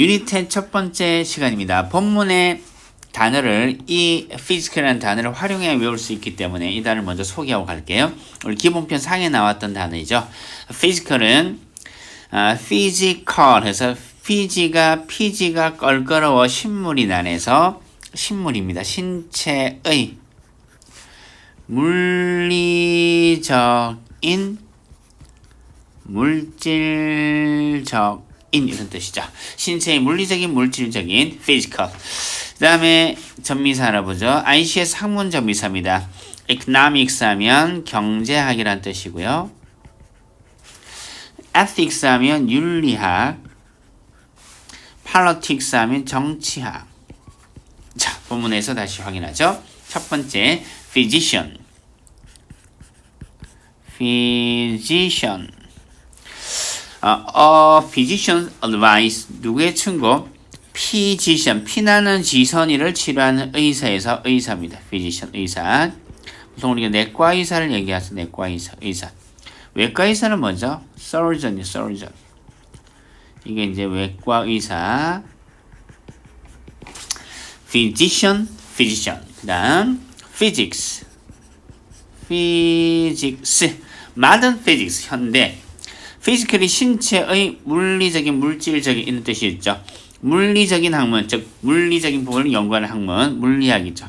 10첫 번째 시간입니다. 본문의 단어를 이 physical이라는 단어를 활용해 외울 수 있기 때문에 이 단어를 먼저 소개하고 갈게요. 우리 기본편 상에 나왔던 단어이죠. physical은 아, physical 해서 피지가 피지가 껄끄러워 신물이 난해서 신물입니다. 신체의 물리적인 물질적 인 이런 뜻이죠. 신체의 물리적인 물질적인 physical. 그 다음에 전미사 알아보죠. ICS 학문 전미사입니다. economics 하면 경제학이란 뜻이고요. ethics 하면 윤리학. politics 하면 정치학. 자, 본문에서 다시 확인하죠. 첫 번째, physician. physician. 어, 어, physician advice. 누구의 충고? physician. 피나는 지선이를 치료하는 의사에서 의사입니다. physician, 의사. 보통 우리가 내과 의사를 얘기하죠. 내과 의사, 의사. 외과 의사는 뭐죠? surgeon이 surgeon. 이게 이제 외과 의사. physician, physician. 그다음 physics. physics. modern physics 현대. Physically 신체의 물리적인 물질적인 이런 뜻이 있죠. 물리적인 학문, 즉 물리적인 부분을 연구하는 학문, 물리학이죠.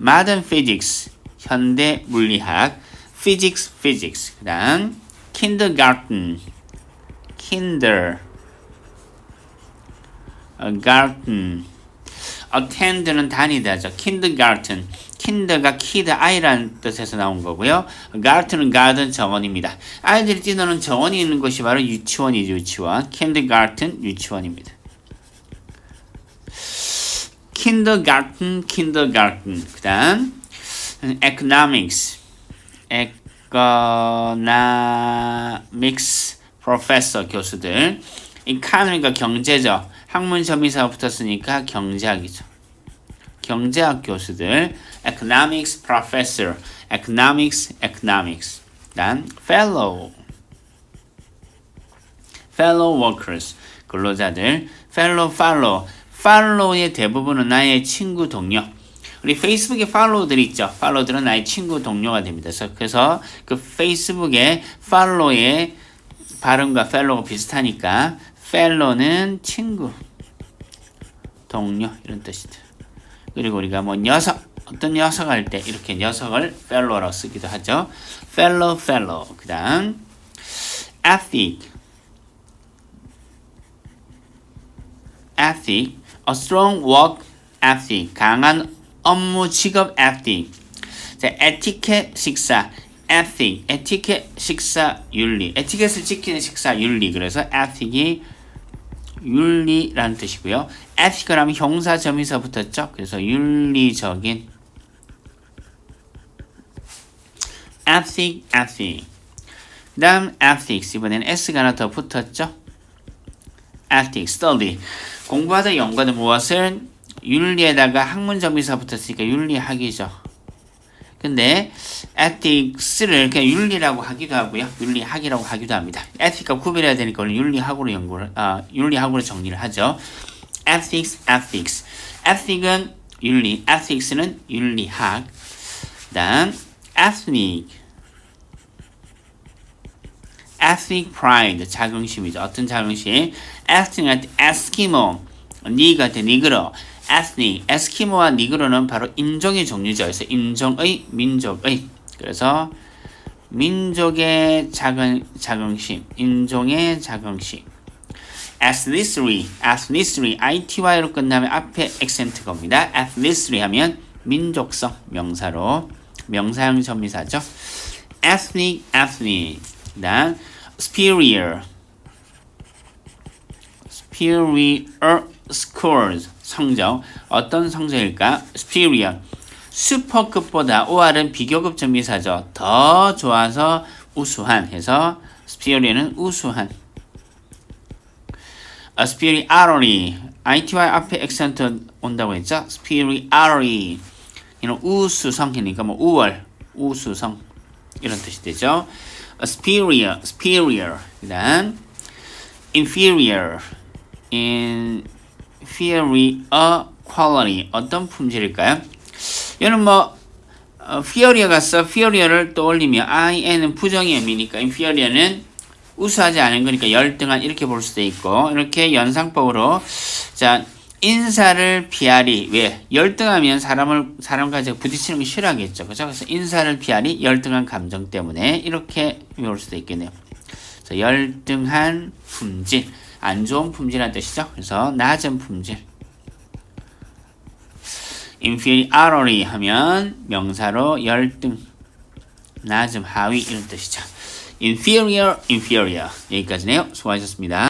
modern physics 현대 물리학. physics, physics. 그다음 kindergarten. kinder. 어, garden. Attend는 다니다죠. kindergarten. kinder가 kid 아이라는 뜻에서 나온 거고요. garden은 garden 정원입니다. 아이들이 뛰노는 정원이 있는 곳이 바로 유치원이죠. 유치원. kindergarten 유치원입니다. kindergarten, kindergarten. 그다음 economics. economics professor 교수들. economy가 경제죠. 학문 점의사가 붙었으니까 경제학이죠. 경제학 교수들, economics professor, economics, economics. 난 fellow, fellow workers, 근로자들, fellow, follow, follow의 대부분은 나의 친구, 동료. 우리 페이스북에 팔로우들이 있죠. 팔로우들은 나의 친구, 동료가 됩니다. 그래서, 그 페이스북에 팔로우의 발음과 fellow가 비슷하니까 fellow는 친구, 동료 이런 뜻이죠. 그리고 우리가 뭐 녀석 어떤 녀석 할 때 이렇게 녀석을 fellow라고 쓰기도 하죠. fellow, fellow. 그다음 ethic, ethic, a strong work ethic, 강한 업무 직업 ethic. 자, 에티켓 식사, ethic, 에티켓 식사 윤리, 에티켓을 지키는 식사 윤리. 그래서 ethic이 윤리라는 뜻이고요. ethic을 하면 형사 점에서 붙었죠. 그래서 윤리적인 ethic, ethic. 그 다음 ethics 이번에는 s가 하나 더 붙었죠. ethics, study. 공부하다 연구하는 무엇을 윤리에다가 학문 점에서 붙었으니까 윤리학이죠. 근데 ethics를 그냥 윤리라고 하기도 하고요. 윤리학이라고 하기도 합니다. ethic과 구별해야 되니까 오늘 윤리학으로 연구를 아, 윤리학으로 정리를 하죠. ethics, ethics. ethic은 윤리, ethics는 윤리학. 그다음 ethnic. ethnic pride 자긍심이죠. 어떤 자긍심? ethnic 할때 에스키모, 니그 할때 니그로. Ethnic, 에스키모와 니그로는 바로 인종의 종류죠. 그래서 인종의, 민족의. 그래서 민족의 자긍, 자긍심, 인종의 자긍심. ethnicity, ethnicity, ity로 끝나면 앞에 액센트가 옵니다. ethnicity 하면 민족성, 명사로, 명사형 전미사죠. ethnic, ethnic. 그다음 superior, superior scores, 성적. 어떤 성적일까? superior. 슈퍼급보다 OR은 비교급 전미사죠. 더 좋아서 우수한 해서 superior는 우수한. 아, superiority. ITY 앞에 액센트 온다고 했죠? superiority. 이는 우수성이니까 뭐 우월, 우수성 이런 뜻이 되죠. A 아, superior, superior. 그다음 inferior, inferior quality. 어떤 품질일까요? 얘는 뭐 어, inferior가 써 inferior를 떠올리면 in은 부정의 의미니까 inferior는 우수하지 않은 거니까 열등한 이렇게 볼 수도 있고 이렇게 연상법으로 자 인사를 피하리. 왜? 열등하면 사람을 제가 부딪히는 거 싫어하겠죠. 그죠? 그래서 인사를 피하리. 열등한 감정 때문에 이렇게 외울 수도 있겠네요. 그래서 열등한 품질 안 좋은 품질이라는 뜻이죠. 그래서 낮은 품질. inferiority 하면 명사로 열등 낮음 하위 이런 뜻이죠. inferior inferior 여기까지네요. 수고하셨습니다